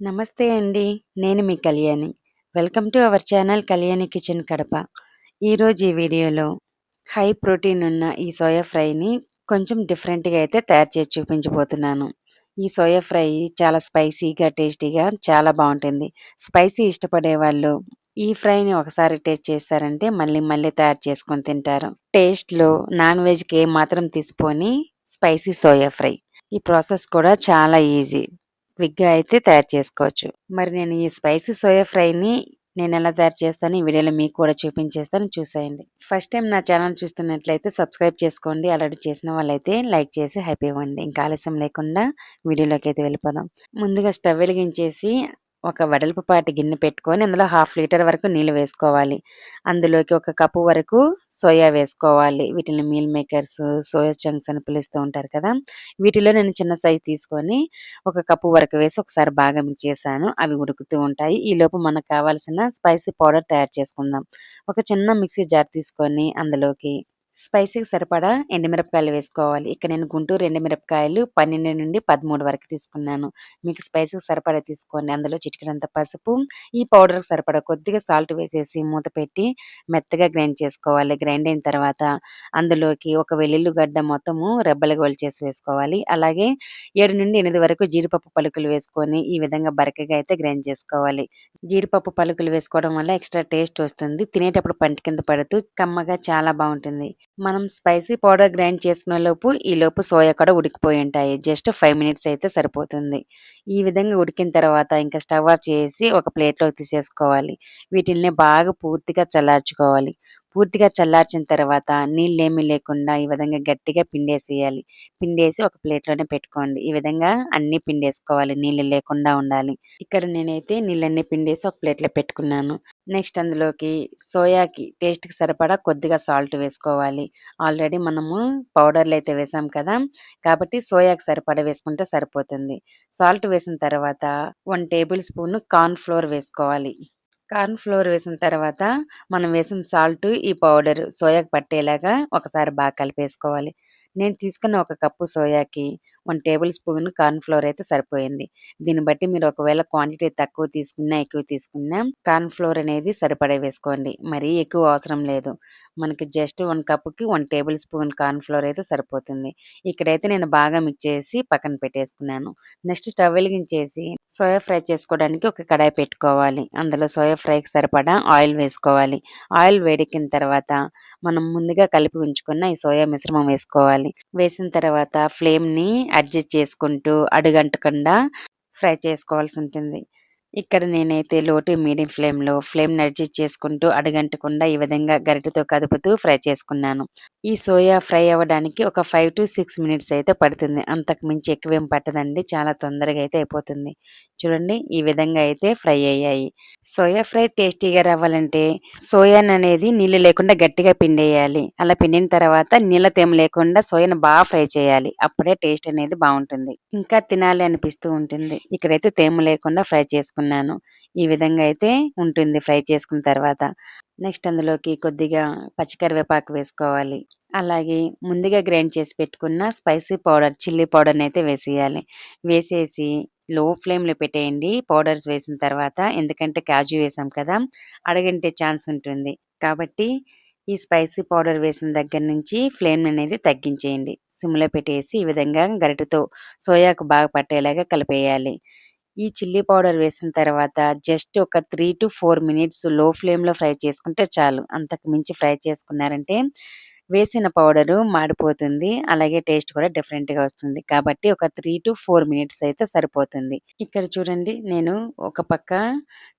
నమస్తే అండి. నేను మీ Kalyani. Welcome to our channel Kalyani kitchen Kadapa. ఈరోజు ఈ వీడియోలో హై ప్రోటీన్ ఉన్న ఈ సోయా ఫ్రైని కొంచెం డిఫరెంట్‌గా అయితే తయారు చేసి చూపించబోతున్నాను. ఈ సోయా ఫ్రై చాలా స్పైసీగా, టేస్టీగా చాలా బాగుంటుంది స్పైసీ ఇష్టపడే వాళ్ళు ఈ ఫ్రైని ఒకసారి టేస్ట్ చేశారంటే మళ్ళీ మళ్ళీ తయారు చేసుకొని తింటారు. టేస్ట్‌లో నాన్ వెజ్‌కి ఏమాత్రం తీసుకొని స్పైసీ సోయా ఫ్రై. ఈ ప్రాసెస్ కూడా చాలా ఈజీ. క్విక్‌గా అయితే తయారు చేసుకోవచ్చు. మరి నేను ఈ స్పైసీ సోయా ఫ్రైని నేను ఎలా తయారు చేస్తాను ఈ వీడియోలో మీకు కూడా చూపించేస్తాను చూసేయండి. ఫస్ట్ టైం నా ఛానల్ చూస్తున్నట్లయితే సబ్స్క్రైబ్ చేసుకోండి. ఆల్రెడీ చేసిన వాళ్ళైతే లైక్ చేసి హైప్ ఇవ్వండి. ఇంకా ఆలస్యం లేకుండా వీడియోలోకి అయితే వెళ్ళిపోదాం. ముందుగా స్టవ్ వెలిగించేసి ఒక వెడల్పుపాటి గిన్నె పెట్టుకొని అందులో హాఫ్ లీటర్ వరకు నీళ్ళు వేసుకోవాలి. అందులోకి ఒక కప్పు వరకు సోయా వేసుకోవాలి. వీటిని మీల్ మేకర్స్, సోయా చంక్స్ అని పిలుస్తూ ఉంటారు కదా! వీటిలో నేను చిన్న సైజ్ తీసుకొని ఒక కప్పు వరకు వేసి ఒకసారి బాగా మిక్స్ చేశాను. అవి ఉడుకుతూ ఉంటాయి. ఈలోపు మనకు కావాల్సిన స్పైసీ పౌడర్ తయారు చేసుకుందాం. ఒక చిన్న మిక్సీ జార్ తీసుకొని అందులోకి స్పైసీకి సరిపడా ఎండుమిరపకాయలు వేసుకోవాలి. ఇక్కడ నేను గుంటూరు ఎండుమిరపకాయలు 12-13 వరకు తీసుకున్నాను. మీకు స్పైసీకి సరిపడా తీసుకోండి. అందులో చిటికెడంత పసుపు, ఈ పౌడర్‌కి సరిపడా కొద్దిగా సాల్ట్ వేసేసి మూత పెట్టి మెత్తగా గ్రైండ్ చేసుకోవాలి. గ్రైండ్ అయిన తర్వాత అందులోకి ఒక వెల్లుల్లిగడ్డ మొత్తము రెబ్బలుగా ఒలిచేసి వేసుకోవాలి. అలాగే 7-8 వరకు జీడిపప్పు పలుకులు వేసుకొని ఈ విధంగా బరకగా అయితే గ్రైండ్ చేసుకోవాలి. జీడిపప్పు పలుకులు వేసుకోవడం వల్ల ఎక్స్‌ట్రా టేస్ట్ వస్తుంది. తినేటప్పుడు పంటి కింద పడుతూ కమ్మగా చాలా బాగుంటుంది మనం స్పైసీ పౌడర్ గ్రైండ్ చేసుకునేలోపు ఈలోపు సోయా కూడా ఉడికిపోయి ఉంటాయి. జస్ట్ ఫైవ్ మినిట్స్ అయితే సరిపోతుంది. ఈ విధంగా ఉడికిన తర్వాత ఇంకా స్టవ్ ఆఫ్ చేసి ఒక ప్లేట్‌లోకి తీసేసుకోవాలి. వీటిల్ని బాగా పూర్తిగా చల్లార్చుకోవాలి. పూర్తిగా చల్లార్చిన తర్వాత నీళ్ళేమీ లేకుండా ఈ విధంగా గట్టిగా పిండేసేయాలి. పిండేసి ఒక ప్లేట్‌లోనే పెట్టుకోండి. ఈ విధంగా అన్నీ పిండేసుకోవాలి. నీళ్ళు లేకుండా ఉండాలి. ఇక్కడ నేనైతే నీళ్ళన్నీ పిండేసి ఒక ప్లేట్‌లో పెట్టుకున్నాను. నెక్స్ట్ అందులోకి సోయాకి టేస్ట్‌కి సరిపడా కొద్దిగా సాల్ట్ వేసుకోవాలి. ఆల్రెడీ మనము పౌడర్లు అయితే వేసాం కదా! కాబట్టి సోయాకి సరిపడా వేసుకుంటే సరిపోతుంది. సాల్ట్ వేసిన తర్వాత one tablespoon corn flour వేసుకోవాలి. కార్న్ ఫ్లోర్ వేసిన తర్వాత మనం వేసిన సాల్ట్, ఈ పౌడర్ సోయాకి పట్టేలాగా ఒకసారి బాగా కలిపేసుకోవాలి. నేను తీసుకున్న ఒక కప్పు సోయాకి one tablespoon corn flour అయితే సరిపోయింది. దీన్ని బట్టి మీరు ఒకవేళ క్వాంటిటీ తక్కువ తీసుకున్నా, ఎక్కువ తీసుకున్నా కార్న్ ఫ్లోర్ అనేది సరిపడా వేసుకోండి. మరీ ఎక్కువ అవసరం లేదు. మనకి జస్ట్ వన్ కప్కి one tablespoon corn flour అయితే సరిపోతుంది. ఇక్కడైతే నేను బాగా మిక్స్ చేసి పక్కన పెట్టేసుకున్నాను. నెక్స్ట్ స్టవ్ వెలిగించేసి సోయా ఫ్రై చేసుకోవడానికి ఒక కడాయి పెట్టుకోవాలి. అందులో సోయా ఫ్రైకి సరిపడా ఆయిల్ వేసుకోవాలి. ఆయిల్ వేడెక్కిన తర్వాత మనం ముందుగా కలిపి ఉంచుకున్న ఈ సోయా మిశ్రమం వేసుకోవాలి. వేసిన తర్వాత ఫ్లేమ్‌ని అడ్జస్ట్ చేసుకుంటూ అడుగంటకుండా ఫ్రై చేసుకోవాల్సి ఉంటుంది. ఇక్కడ నేనైతే లోటు మీడియం ఫ్లేమ్‌లో ఫ్లేమ్ అడ్జస్ట్ చేసుకుంటూ అడుగంటకుండా ఈ విధంగా గరిటెతో కదుపుతూ ఫ్రై చేసుకున్నాను. ఈ సోయా ఫ్రై అవ్వడానికి ఒక 5-6 మినిట్స్ అయితే పడుతుంది. అంతకు మించి ఎక్కువేం పట్టదండి. చాలా తొందరగా అయితే అయిపోతుంది. చూడండి ఈ విధంగా అయితే ఫ్రై అయ్యాయి. సోయా ఫ్రై టేస్టీగా రావాలంటే సోయాననేది నీళ్ళు లేకుండా గట్టిగా పిండేయాలి. అలా పిండిన తర్వాత నీళ్ళ తేమ లేకుండా సోయాను బాగా ఫ్రై చేయాలి. అప్పుడే టేస్ట్ అనేది బాగుంటుంది ఇంకా తినాలి అనిపిస్తూ ఉంటుంది. ఇక్కడైతే తేమ లేకుండా ఫ్రై చేసుకున్నాను. ఈ విధంగా అయితే ఉంటుంది ఫ్రై చేసుకున్న తర్వాత. నెక్స్ట్ అందులోకి కొద్దిగా పచ్చి కరివేపాకు వేసుకోవాలి. అలాగే ముందుగా గ్రైండ్ చేసి పెట్టుకున్న స్పైసీ పౌడర్, చిల్లీ పౌడర్ని అయితే వేసేయాలి. వేసేసి లో ఫ్లేమ్‌లో పెట్టేయండి పౌడర్స్ వేసిన తర్వాత. ఎందుకంటే కాజు వేసాం కదా! అడగంటే ఛాన్స్ ఉంటుంది. కాబట్టి ఈ స్పైసీ పౌడర్ వేసిన దగ్గర నుంచి ఫ్లేమ్ అనేది తగ్గించేయండి. సిమ్‌లో పెట్టేసి ఈ విధంగా గరిటతో సోయాకు బాగా పట్టేలాగా కలిపేయాలి. ఈ చిల్లీ పౌడర్ వేసిన తర్వాత జస్ట్ ఒక 3-4 మినిట్స్లో ఫ్లేమ్‌లో ఫ్రై చేసుకుంటే చాలు. అంతకు మించి ఫ్రై చేసుకున్నారంటే వేసిన పౌడరు మాడిపోతుంది. అలాగే టేస్ట్ కూడా డిఫరెంట్‌గా వస్తుంది. కాబట్టి ఒక 3-4 మినిట్స్ అయితే సరిపోతుంది. ఇక్కడ చూడండి నేను ఒక పక్క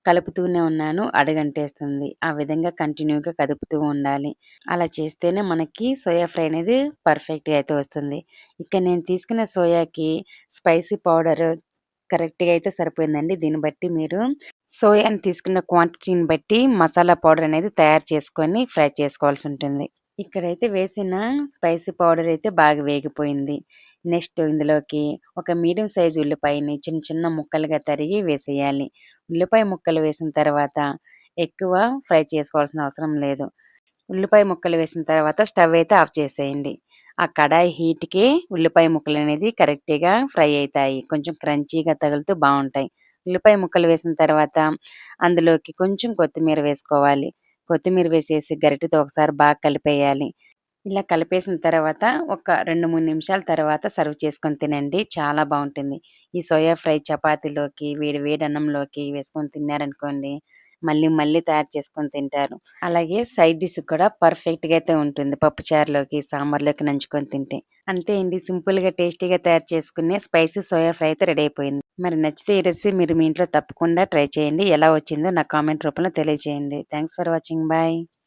కలుపుతూనే ఉన్నాను. అడగంటేస్తుంది ఆ విధంగా కంటిన్యూగా కదుపుతూ ఉండాలి. అలా చేస్తేనే మనకి సోయా ఫ్రై అనేది పర్ఫెక్ట్‌గా అయితే వస్తుంది. ఇక్కడ నేను తీసుకున్న సోయాకి స్పైసీ పౌడర్ కరెక్ట్‌గా అయితే సరిపోయిందండి. దీన్ని బట్టి మీరు సోయాని తీసుకున్న క్వాంటిటీని బట్టి మసాలా పౌడర్ అనేది తయారు చేసుకొని ఫ్రై చేసుకోవాల్సి ఉంటుంది. ఇక్కడైతే వేసిన స్పైసీ పౌడర్ అయితే బాగా వేగిపోయింది. నెక్స్ట్ ఇందులోకి ఒక మీడియం సైజ్ ఉల్లిపాయని చిన్న చిన్న ముక్కలుగా తరిగి వేసేయాలి. ఉల్లిపాయ ముక్కలు వేసిన తర్వాత ఎక్కువ ఫ్రై చేసుకోవాల్సిన అవసరం లేదు. ఉల్లిపాయ ముక్కలు వేసిన తర్వాత స్టవ్ అయితే ఆఫ్ చేసేయండి. ఆ కడాయి హీట్‌కి ఉల్లిపాయ ముక్కలు అనేది కరెక్ట్‌గా ఫ్రై అవుతాయి. కొంచెం క్రంచీగా తగులుతూ బాగుంటాయి. ఉల్లిపాయ ముక్కలు వేసిన తర్వాత అందులోకి కొంచెం కొత్తిమీర వేసుకోవాలి. కొత్తిమీర వేసేసి గరిటెతో ఒకసారి బాగా కలిపేయాలి. ఇలా కలిపేసిన తర్వాత ఒక రెండు మూడు నిమిషాల తర్వాత సర్వ్ చేసుకొని తినండి. చాలా బాగుంటుంది. ఈ సోయా ఫ్రై చపాతీలోకి వేడి వేడి అన్నంలోకి వేసుకొని తిన్నారనుకోండి మళ్ళీ మళ్ళీ తయారు చేసుకొని తింటారు. అలాగే సైడ్ డిష్ కూడా పర్ఫెక్ట్గా అయితే ఉంటుంది. పప్పుచారులోకి సాంబార్లోకి నంచుకొని తింటే. అంతే అండి. సింపుల్గా టేస్టీగా తయారు చేసుకునే స్పైసీ సోయా ఫ్రై అయితే రెడీ అయిపోయింది. మరి నచ్చితే ఈ రెసిపీ మీరు మీ ఇంట్లో తప్పకుండా ట్రై చేయండి. ఎలా వచ్చిందో నా కామెంట్ రూపంలో తెలియజేయండి. Thanks for watching. బాయ్.